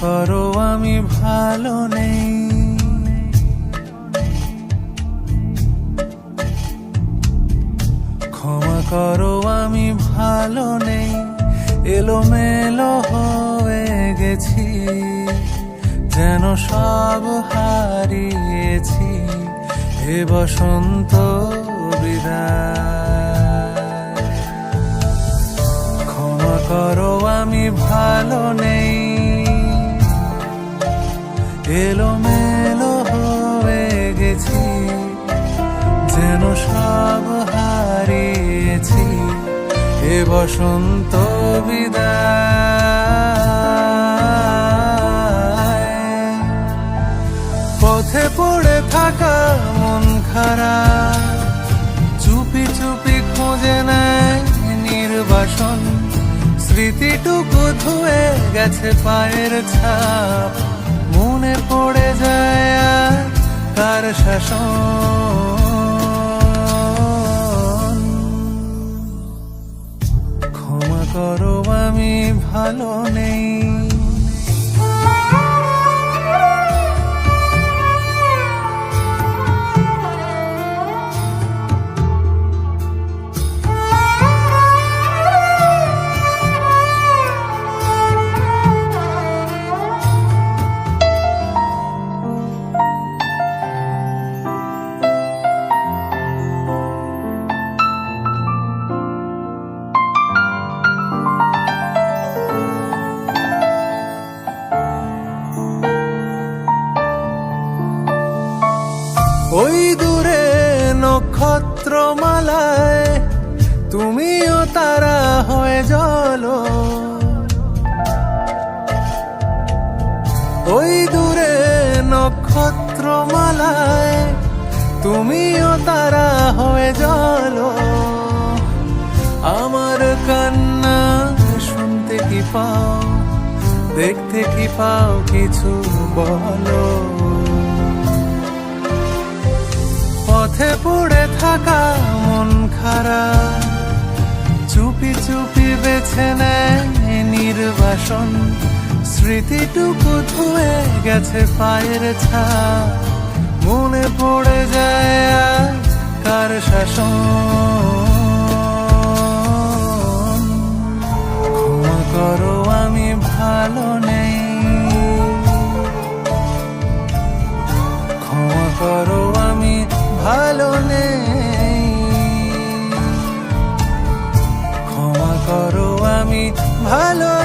করো আমি ভালো নেই। ক্ষমা করো আমি ভালো নেই। এলোমেলো হয়ে গেছি, যেন সব হারিয়েছি। হে বসন্ত বিদায়। যেন সব হারিয়েছি? এ বসন্ত বিদায়। পথে পড়ে থাকা মন খারাপ, চুপি চুপি খুঁজে নেয় নির্বাসন। স্মৃতিটুকু ধুয়ে গেছে পায়ের ছাপ। মনে পড়ে যায় কার শাসন। ওই দূরে নক্ষত্রমালায় তুমিও তারা হয়ে জলো। ওই দূরে নক্ষত্রমালায় তুমিও তারা হয়ে জলো। আমার কান্না শুনতে কি পাও, দেখতে কি পাও কিছু বলো? পথে পড়ে থাকা মন খারাপ। চুপি চুপি বেছে নেয় নির্বাসন। স্মৃতিটুকু ধুয়ে গেছে পায়ের ছা মনে পড়ে যায় কার শাসন? ভালো